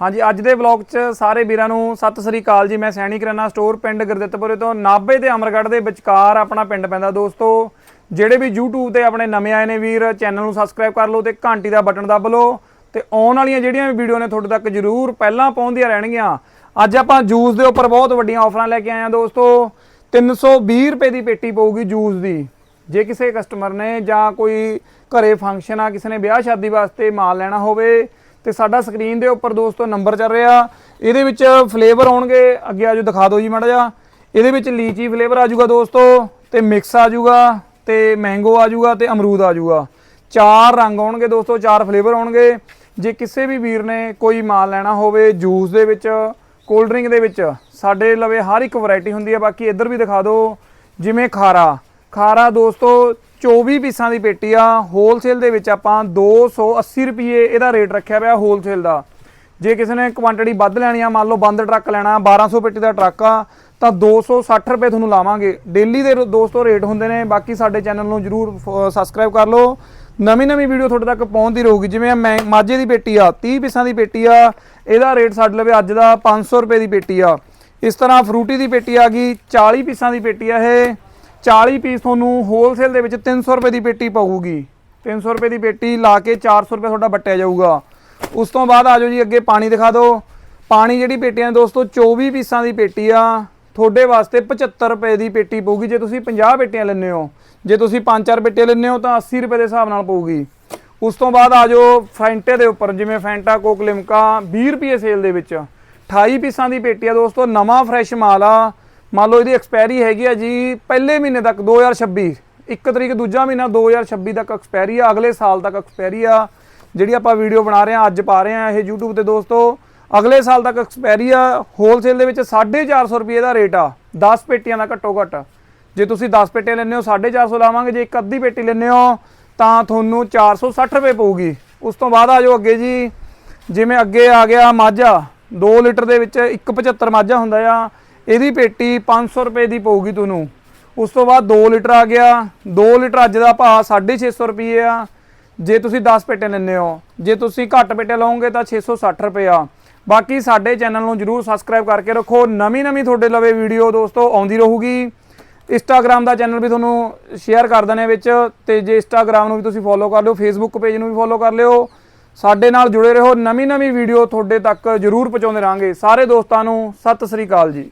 ਹਾਂਜੀ, ਅੱਜ ਦੇ ਵਲੌਗ 'ਚ ਸਾਰੇ ਵੀਰਾਂ ਨੂੰ ਸਤਿ ਸ੍ਰੀ ਅਕਾਲ ਜੀ। ਮੈਂ ਸੈਣੀ ਕਰਾਨਾ ਸਟੋਰ ਪਿੰਡ ਗੁਰਦਿੱਤਪੁਰੇ ਤੋਂ। ਨਾਭੇ ਤੇ ਅਮਰਗੜ੍ਹ ਦੇ ਵਿਚਕਾਰ ਆਪਣਾ ਪਿੰਡ ਪੈਂਦਾ ਦੋਸਤੋ। ਜਿਹੜੇ ਵੀ YouTube ਤੇ ਆਪਣੇ ਨਵੇਂ ਆਏ ਨੇ ਵੀਰ, ਚੈਨਲ ਨੂੰ ਸਬਸਕ੍ਰਾਈਬ ਕਰ ਲਓ ਤੇ ਘੰਟੀ ਦਾ ਬਟਨ ਦੱਬ ਲਓ। ਤੇ ਆਉਣ ਵਾਲੀਆਂ ਜਿਹੜੀਆਂ ਵੀ ਵੀਡੀਓ ਨੇ ਤੁਹਾਡੇ ਤੱਕ ਜ਼ਰੂਰ ਪਹਿਲਾਂ ਪਹੁੰਚਦੀਆਂ ਰਹਿਣਗੀਆਂ। ਅੱਜ ਆਪਾਂ ਜੂਸ ਦੇ ਉੱਪਰ ਬਹੁਤ ਵੱਡੀਆਂ ਆਫਰਾਂ ਲੈ ਕੇ ਆਏ ਆ ਦੋਸਤੋ। 320 ਰੁਪਏ ਦੀ ਪੇਟੀ ਪਊਗੀ ਜੂਸ ਦੀ। ਜੇ ਕਿਸੇ ਕਸਟਮਰ ਨੇ ਜਾਂ ਕੋਈ ਘਰੇ ਫੰਕਸ਼ਨ ਆ, ਕਿਸੇ ਨੇ ਵਿਆਹ ਸ਼ਾਦੀ ਵਾਸਤੇ ਮਾਲ ਲੈਣਾ ਹੋਵੇ ਤੇ ਸਾਡਾ ਸਕਰੀਨ ਦੇ ਉੱਪਰ ਦੋਸਤੋ ਨੰਬਰ ਚੱਲ ਰਿਹਾ। ਇਹਦੇ ਵਿੱਚ ਫਲੇਵਰ ਆਉਣਗੇ। ਅੱਗੇ ਆਜੋ ਦਿਖਾ ਦਿਓ ਜੀ ਮਾੜਾ ਜਿਹਾ। ਇਹਦੇ ਵਿੱਚ ਲੀਚੀ ਫਲੇਵਰ ਆ ਜਾਊਗਾ ਦੋਸਤੋ, ਤੇ ਮਿਕਸ ਆ ਜਾਊਗਾ, ਤੇ ਮੈਂਗੋ ਆ ਜਾਊਗਾ, ਤੇ ਅਮਰੂਦ ਆ ਜਾਊਗਾ। ਚਾਰ ਰੰਗ ਆਉਣਗੇ ਦੋਸਤੋ, ਚਾਰ ਫਲੇਵਰ ਆਉਣਗੇ। ਜੇ ਕਿਸੇ ਵੀ ਵੀਰ ਨੇ ਕੋਈ ਮਾਲ ਲੈਣਾ ਹੋਵੇ ਜੂਸ ਦੇ ਵਿੱਚ ਕੋਲਡ ਡਰਿੰਕ ਦੇ ਵਿੱਚ, ਸਾਡੇ ਲਵੇ ਹਰ ਇੱਕ ਵੈਰਾਈਟੀ ਹੁੰਦੀ ਹੈ ਬਾਕੀ ਇੱਧਰ ਵੀ ਦਿਖਾ ਦਿਓ, ਜਿਵੇਂ ਖਾਰਾ। ਖਾਰਾ ਦੋਸਤੋ 24 ਪੀਸਾਂ ਦੀ ਪੇਟੀ ਆ ਹੋਲਸੇਲ ਦੇ ਵਿੱਚ ਆਪਾਂ 280 ਰੁਪਏ ਇਹਦਾ ਰੇਟ ਰੱਖਿਆ ਪਿਆ ਹੋਲਸੇਲ ਦਾ। ਜੇ ਕਿਸੇ ਨੇ ਕੁਆਂਟੀਟੀ ਵੱਧ ਲੈਣੀ ਆ, ਮੰਨ ਲਓ ਬੰਦ ਟਰੱਕ ਲੈਣਾ 1200 ਪੇਟੀ ਦਾ ਟਰੱਕ ਆ, ਤਾਂ 260 ਰੁਪਏ ਤੁਹਾਨੂੰ ਲਾਵਾਂਗੇ। ਡੇਲੀ ਦੇ ਦੋਸਤੋ ਰੇਟ ਹੁੰਦੇ ਨੇ, ਬਾਕੀ ਸਾਡੇ ਚੈਨਲ ਨੂੰ ਜਰੂਰ ਸਬਸਕ੍ਰਾਈਬ ਕਰ ਲਓ। ਨਵੀਂ ਨਵੀਂ ਵੀਡੀਓ ਤੁਹਾਡੇ ਤੱਕ ਪਹੁੰਚਦੀ ਰਹੂਗੀ, ਜਿਵੇਂ ਮੈਂ ਮਾਝੇ ਦੀ ਪੇਟੀ ਆ 30 ਪੀਸਾਂ ਦੀ ਪੇਟੀ ਆ, ਇਹਦਾ ਰੇਟ ਸਾਡੇ ਲਵੇ ਅੱਜ ਦਾ 500 ਰੁਪਏ ਦੀ ਪੇਟੀ ਆ। ਇਸ ਤਰ੍ਹਾਂ ਫਰੂਟੀ ਦੀ ਪੇਟੀ ਆ ਗਈ 40 ਪੀਸਾਂ ਦੀ ਪੇਟੀ ਆ ਇਹ। 40 ਪੀਸ ਤੁਹਾਨੂੰ ਹੋਲਸੇਲ ਦੇ ਵਿੱਚ 300 ਰੁਪਏ ਦੀ ਪੇਟੀ ਪਊਗੀ। 300 ਰੁਪਏ ਦੀ ਪੇਟੀ ਲਾ ਕੇ 400 ਰੁਪਏ ਤੁਹਾਡਾ ਵੱਟਿਆ ਜਾਊਗਾ। ਉਸ ਤੋਂ ਬਾਅਦ ਆਜੋ ਜੀ, ਅੱਗੇ ਪਾਣੀ ਦਿਖਾ ਦਿਓ। ਪਾਣੀ ਜਿਹੜੀ ਪੇਟੀਆਂ ਦੋਸਤੋ 24 ਪੀਸਾਂ ਦੀ ਪੇਟੀ ਆ। ਤੁਹਾਡੇ ਵਾਸਤੇ 75 ਰੁਪਏ ਦੀ ਪੇਟੀ ਪਊਗੀ। ਜੇ ਤੁਸੀਂ 50 ਪੇਟੀਆਂ ਲੈਂਦੇ ਹੋ, ਜੇ ਤੁਸੀਂ 5-4 ਪੇਟੀਆਂ ਲੈਂਦੇ ਹੋ, ਤਾਂ 80 ਰੁਪਏ ਦੇ ਹਿਸਾਬ ਨਾਲ ਪਊਗੀ। ਉਸ ਤੋਂ ਬਾਅਦ ਆਜੋ ਫੈਂਟੇ ਦੇ ਉੱਪਰ, ਜਿਵੇਂ ਫੈਂਟਾ ਕੋਕ ਲਿਮਕਾ 20 ਰੁਪਏ ਸੇਲ ਦੇ ਵਿੱਚ। 28 ਪੀਸਾਂ ਦੀ ਪੇਟੀ ਆ ਦੋਸਤੋ, ਨਵਾਂ ਫਰੈਸ਼ ਮਾਲ ਆ। ਮੰਨ ਲਓ ਇਹਦੀ ਐਕਸਪਾਇਰੀ ਹੈਗੀ ਆ ਜੀ ਪਹਿਲੇ ਮਹੀਨੇ ਤੱਕ 2026 ਇੱਕ ਤਰੀਕ ਦੂਜਾ ਮਹੀਨਾ 2026 ਤੱਕ ਐਕਸਪਾਇਰੀ ਆ, ਅਗਲੇ ਸਾਲ ਤੱਕ ਐਕਸਪਾਇਰੀ ਆ। ਜਿਹੜੀ ਆਪਾਂ ਵੀਡੀਓ ਬਣਾ ਰਹੇ ਆ, ਅੱਜ ਪਾ ਰਹੇ ਆ ਇਹ YouTube ਤੇ ਦੋਸਤੋ, ਅਗਲੇ ਸਾਲ ਤੱਕ ਐਕਸਪਾਇਰੀ ਆ। ਹੋਲਸੇਲ ਦੇ ਵਿੱਚ 450 ਰੁਪਏ ਦਾ ਰੇਟ ਆ। 10 ਪੇਟੀਆਂ ਦਾ ਘੱਟੋ ਘੱਟ। ਜੇ ਤੁਸੀਂ 10 ਪੇਟੀਆਂ ਲੈਂਦੇ ਹੋ 450 ਲਾਵਾਂਗੇ। ਜੇ ਇੱਕ ਅੱਧੀ ਪੇਟੀ ਲੈਂਦੇ ਹੋ, ਤਾਂ ਤੁਹਾਨੂੰ 460 ਰੁਪਏ ਪਊਗੀ। ਉਸ ਤੋਂ ਬਾਅਦ ਆ ਜਾਓ ਅੱਗੇ ਜੀ। ਜਿਵੇਂ ਅੱਗੇ ਆ ਗਿਆ ਮਾਝਾ 2 ਲੀਟਰ ਦੇ ਵਿੱਚ 175 ਮਾਝਾ ਹੁੰਦਾ ਆ। ਇਹਦੀ ਪੇਟੀ 500 ਰੁਪਏ ਦੀ ਪਊਗੀ ਤੁਹਾਨੂੰ। ਉਸ ਤੋਂ ਬਾਅਦ 2 ਲੀਟਰ ਆ ਗਿਆ। 2 ਲੀਟਰ ਅੱਜ ਦਾ ਭਾਅ 650 ਰੁਪਏ ਆ। ਜੇ ਤੁਸੀਂ 10 ਪੇਟੇ ਲੈਂਦੇ ਹੋ। ਜੇ ਤੁਸੀਂ ਘੱਟ ਪੇਟੇ ਲਓਗੇ ਤਾਂ 660 ਰੁਪਏ ਆ। ਬਾਕੀ ਸਾਡੇ ਚੈਨਲ ਨੂੰ ਜਰੂਰ ਸਬਸਕ੍ਰਾਈਬ ਕਰਕੇ ਰੱਖੋ। ਨਵੀਂ ਨਵੀਂ ਤੁਹਾਡੇ ਲਵੇ ਵੀਡੀਓ ਦੋਸਤੋ ਆਉਂਦੀ ਰਹੂਗੀ। ਇੰਸਟਾਗ੍ਰam ਦਾ ਚੈਨਲ ਵੀ ਤੁਹਾਨੂੰ ਸ਼ੇਅਰ ਕਰ ਦਨੇ ਵਿੱਚ ਤੇ ਜੇ ਇੰਸਟਾਗ੍ਰam ਨੂੰ ਵੀ ਤੁਸੀਂ ਫੋਲੋ ਕਰ ਲਿਓ ਫੇਸਬੁੱਕ ਪੇਜ ਨੂੰ ਵੀ ਫੋਲੋ ਕਰ ਲਿਓ। ਸਾਡੇ ਨਾਲ ਜੁੜੇ ਰਹੋ। ਨਵੀਂ ਨਵੀਂ ਵੀਡੀਓ ਤੁਹਾਡੇ ਤੱਕ ਜਰੂਰ ਪਹੁੰਚਾਉਂਦੇ ਰਾਂਗੇ ਸਾਰੇ ਦੋਸਤਾਂ ਨੂੰ ਸਤਿ ਸ੍ਰੀ ਅਕਾਲ ਜੀ।